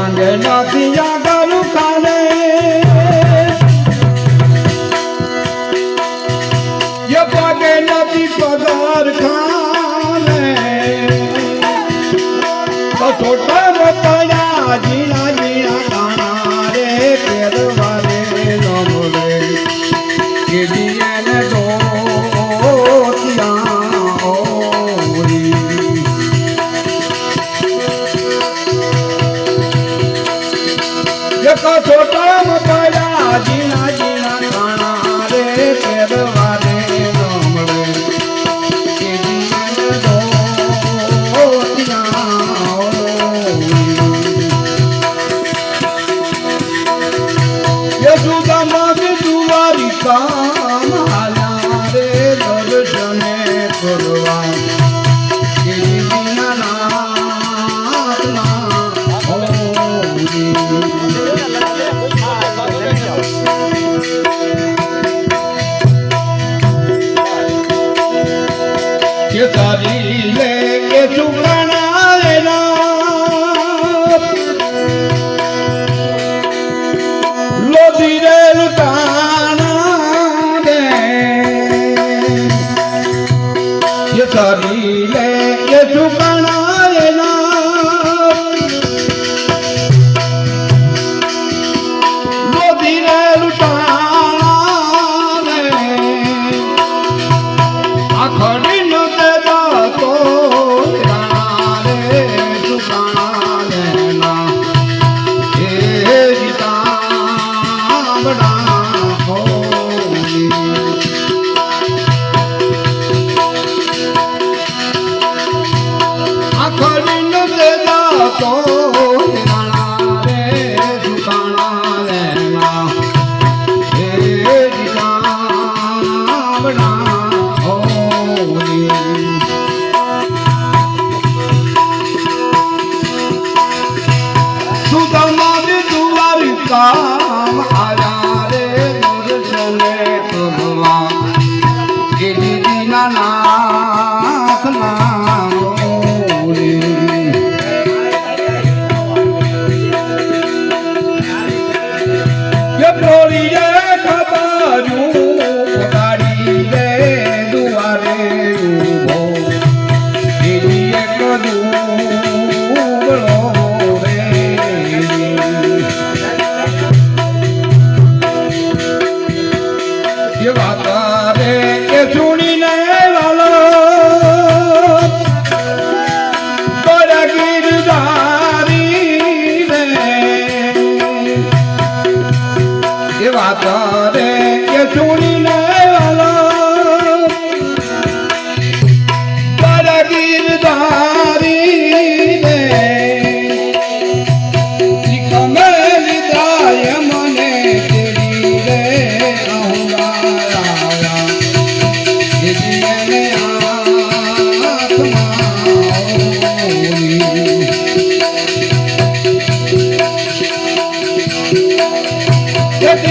માંગે નાથી યાદારું કાલે. યે પાગે નાથી પગાર ખાને તો છોટા મોટા જીના જીના કાના રે પેરવારે એ ઠુકાણા ಶಿವತಾರೆ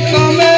कमे